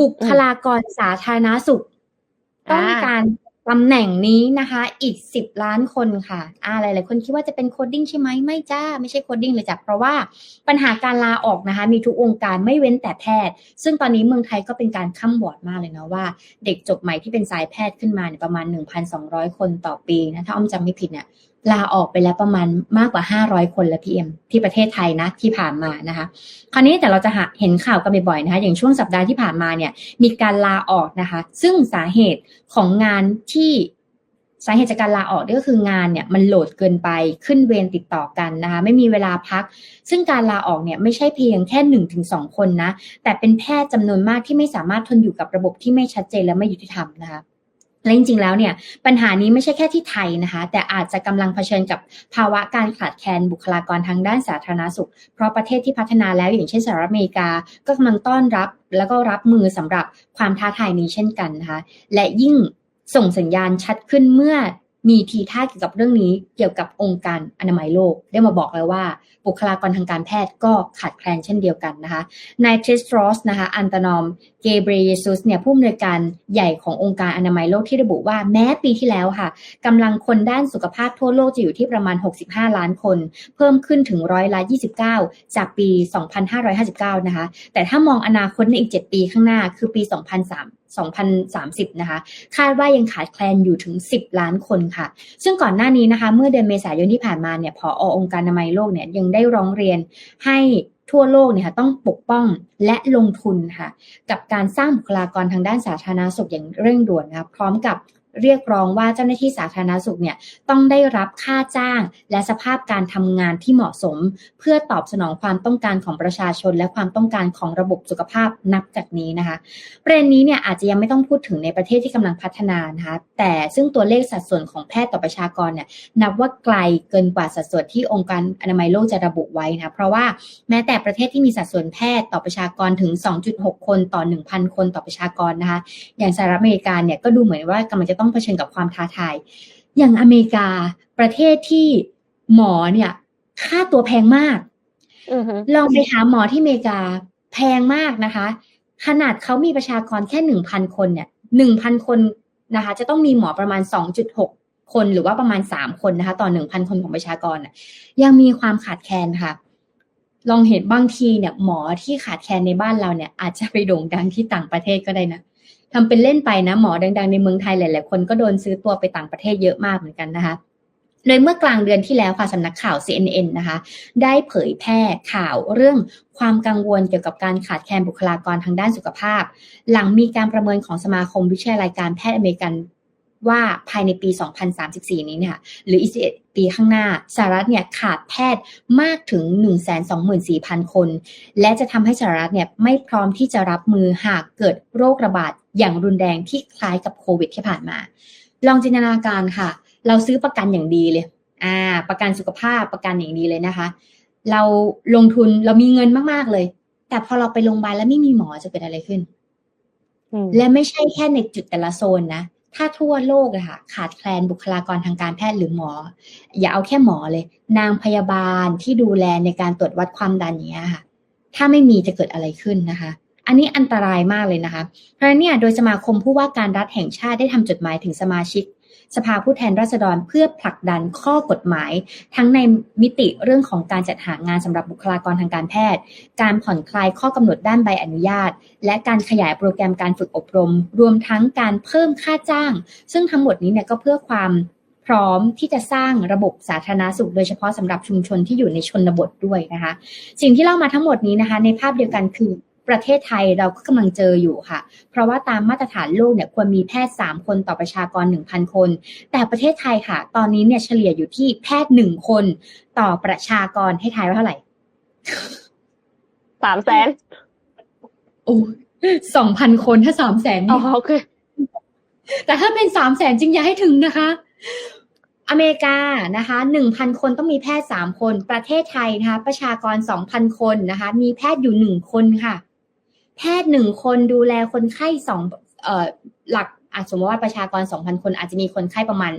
บุคลากรสาธารณสุข ต้องการตำแหน่งนี้นะคะ อีกสิบล้านคนค่ะอ่าหลายๆคนคิดว่าจะเป็นโคดดิ้งใช่ไหมไม่จ้า ไม่ใช่โคดดิ้งเลยจ้ะเพราะว่าปัญหาการลาออกนะคะ มีทุกองค์การไม่เว้นแต่แพทย์ ซึ่งตอนนี้เมืองไทยก็เป็นการข้ามบอร์ดมากเลยนะว่า เด็กจบใหม่ที่เป็นสายแพทย์ขึ้นมาเนี่ยประมาณ 1,200 คนต่อปีนะถ้าอ้อมจำไม่ผิดเนี่ย ลาออกไปแล้วประมาณมากกว่า 500 คนแล้วพี่เอ็มที่ประเทศไทยนะที่ผ่านมานะคะ คราวนี้แต่เราจะเห็นข่าวกันบ่อยๆนะคะ อย่างช่วงสัปดาห์ที่ผ่านมาเนี่ย มีการลาออกนะคะ ซึ่งสาเหตุของงานที่สาเหตุจากการลาออกก็คืองานเนี่ยมันโหลดเกินไปขึ้นเวรติดต่อกันนะคะไม่มีเวลาพัก ซึ่งการลาออกเนี่ยไม่ใช่เพียงแค่หนึ่งถึงสองคนนะแต่เป็นแพทย์จำนวนมากที่ไม่สามารถทนอยู่กับระบบที่ไม่ชัดเจนและไม่ยุติธรรมนะคะ และจริงๆ แล้วเนี่ยปัญหานี้ไม่ใช่แค่ที่ไทยนะคะ แต่อาจจะกำลังเผชิญกับภาวะการขาดแคลนบุคลากรทางด้านสาธารณสุข เพราะประเทศที่พัฒนาแล้วอย่างเช่นสหรัฐอเมริกาก็กำลังต้อนรับ แล้วก็รับมือสำหรับความท้าทายนี้เช่นกันนะคะและยิ่งส่งสัญญาณชัดขึ้นเมื่อ มีทีท่าเกี่ยวกับเรื่องนี้เกี่ยวกับองค์การอนามัยโลก ได้มาบอกแล้วว่า บุคลากรทางการแพทย์ก็ขาดแคลนเช่นเดียวกันนะคะนายเทสตรอสนะคะอันตนอมเกเบรเยซุสเนี่ยผู้อำนวยการใหญ่ขององค์การอนามัยโลกที่ระบุว่าแม้ปีที่แล้วค่ะกำลังคนด้านสุขภาพทั่วโลกจะอยู่ที่ประมาณ 65 ล้านคน เพิ่มขึ้นถึงร้อยละ29 จากปี 2559 นะคะแต่ถ้ามองอนาคตในอีก 7 ปีข้างหน้าคือปี 2003 2030 นะคะ คาดว่ายังขาดแคลนอยู่ถึง 10 ล้านคนค่ะ ซึ่งก่อนหน้านี้นะคะ เมื่อเดือนเมษายนที่ผ่านมาเนี่ยพอองค์การอนามัยโลกเนี่ยยังได้ร้องเรียนให้ทั่วโลกเนี่ยค่ะต้องปกป้องและลงทุนค่ะ กับการสร้างบุคลากรทางด้านสาธารณสุขอย่างเร่งด่วนนะคะพร้อมกับ เรียกร้องว่าเจ้าหน้าที่สาธารณสุขเนี่ยต้องได้รับค่าจ้าง และสภาพการทำงานที่เหมาะสม เพื่อตอบสนองความต้องการของประชาชน และความต้องการของระบบสุขภาพนับจากนี้นะคะประเด็นนี้เนี่ยอาจจะยังไม่ต้องพูดถึงในประเทศที่กำลังพัฒนานะคะแต่ซึ่งตัวเลขสัดส่วนของแพทย์ต่อประชากรเนี่ยนับว่าไกลเกินกว่าสัดส่วนที่องค์การอนามัยโลกจะระบุไว้นะเพราะว่าแม้แต่ประเทศที่มีสัดส่วนแพทย์ต่อประชากรถึง 2.6 คนต่อ 1,000 คนต่อประชากรนะคะอย่างสหรัฐอเมริกาเนี่ยก็ดูเหมือนว่ากำลังจะต้องต้องเผชิญกับความท้าทาย อย่างอเมริกาประเทศที่หมอเนี่ย ค่าตัวแพงมากลองไปหาหมอที่อเมริกาแพงมากนะคะ ขนาดเขามีประชากรแค่หนึ่งพันคนเนี่ยหนึ่งพันคนนะคะ จะต้องมีหมอประมาณสองจุดหกคนหรือว่าประมาณสามคนนะคะ ต่อหนึ่งพันคนของประชากรยังมีความขาดแคลนค่ะ ลองเห็นบางทีเนี่ย หมอที่ขาดแคลนในบ้านเราเนี่ย อาจจะไปโด่งดังที่ต่างประเทศก็ได้นะ ทำเป็นเล่นไปนะหมอดัง ๆ ในเมืองไทยหลายๆคนก็โดนซื้อตัวไปต่างประเทศเยอะมากเหมือนกันนะคะโดยเมื่อกลางเดือนที่แล้วค่ะสำนักข่าว CNN นะคะ ได้เผยแพร่ข่าวเรื่องความกังวลเกี่ยวกับการขาดแคลนบุคลากรทางด้านสุขภาพ หลังมีการประเมินของสมาคมวิทยาลัยการแพทย์อเมริกันว่าภายในปี 2034 นี้เนี่ยหรืออีก11ปีข้างหน้าสหรัฐเนี่ยขาดแพทย์มากถึง 124,000 คน และจะทำให้สหรัฐเนี่ยไม่พร้อมที่จะรับมือหากเกิดโรคระบาด อย่างรุนแรงที่คล้ายกับโควิดที่ผ่านมา ลองจินตนาการค่ะ เราซื้อประกันอย่างดีเลย อ่า ประกันสุขภาพประกันอย่างดีเลยนะคะ เราลงทุนเรามีเงินมากๆเลย แต่พอเราไปโรงพยาบาลแล้วไม่มีหมอจะเกิดอะไรขึ้น และไม่ใช่แค่ในจุดแต่ละโซนนะถ้าทั่วโลกอะค่ะขาดแคลนบุคลากรทางการแพทย์หรือหมอ อย่าเอาแค่หมอเลย นางพยาบาลที่ดูแลในการตรวจวัดความดันอย่างเงี้ยค่ะ ถ้าไม่มีจะเกิดอะไรขึ้นนะคะ อันนี้อันตรายมากเลยนะคะ เพราะนั้นเนี่ยโดยสมาคมผู้ว่าการรัฐแห่งชาติได้ทำจดหมายถึงสมาชิก สภาผู้แทนราษฎรเพื่อผลักดันข้อกฎหมาย ทั้งในมิติเรื่องของการจัดหางานสำหรับบุคลากรทางการแพทย์ การผ่อนคลายข้อกำหนดด้านใบอนุญาต และการขยายโปรแกรมการฝึกอบรม รวมทั้งการเพิ่มค่าจ้าง ซึ่งทั้งหมดนี้เนี่ยก็เพื่อความพร้อมที่จะสร้างระบบสาธารณสุข โดยเฉพาะสำหรับชุมชนที่อยู่ในชนบทด้วยนะคะ สิ่งที่เล่ามาทั้งหมดนี้นะคะ ในภาพเดียวกันคือ ประเทศไทยเราก็กำลังเจออยู่ค่ะ เพราะว่าตามมาตรฐานโลกเนี่ยควรมีแพทย์ 3 คนต่อประชากร 1,000 คน แต่ประเทศไทยค่ะ ตอนนี้เนี่ยเฉลี่ยอยู่ที่แพทย์หนึ่งคนต่อประชากรให้ทายว่าเท่าไหร่สามแสนโอ้สองพันคนถ้าสามแสนนี่โอเคแต่ถ้าเป็นสามแสนจริงอย่าให้ถึงนะคะ อเมริกานะคะหนึ่งพันคนต้องมีแพทย์สามคน ประเทศไทยนะคะ ประชากรสองพันคนนะคะ มีแพทย์อยู่หนึ่งคนค่ะ แพทย์หนึ่งคนดูแลคนไข้สองเอ่อหลักอาจสมมติว่าประชากรสองพันคนอาจจะมีคนไข้ประมาณ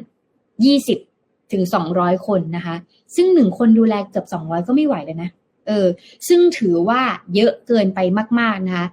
ยี่สิบถึงสองร้อยคนนะคะ ซึ่งหนึ่งคนดูแลเกือบสองร้อยก็ไม่ไหวเลยนะเออซึ่งถือว่าเยอะเกินไปมาก ๆนะคะ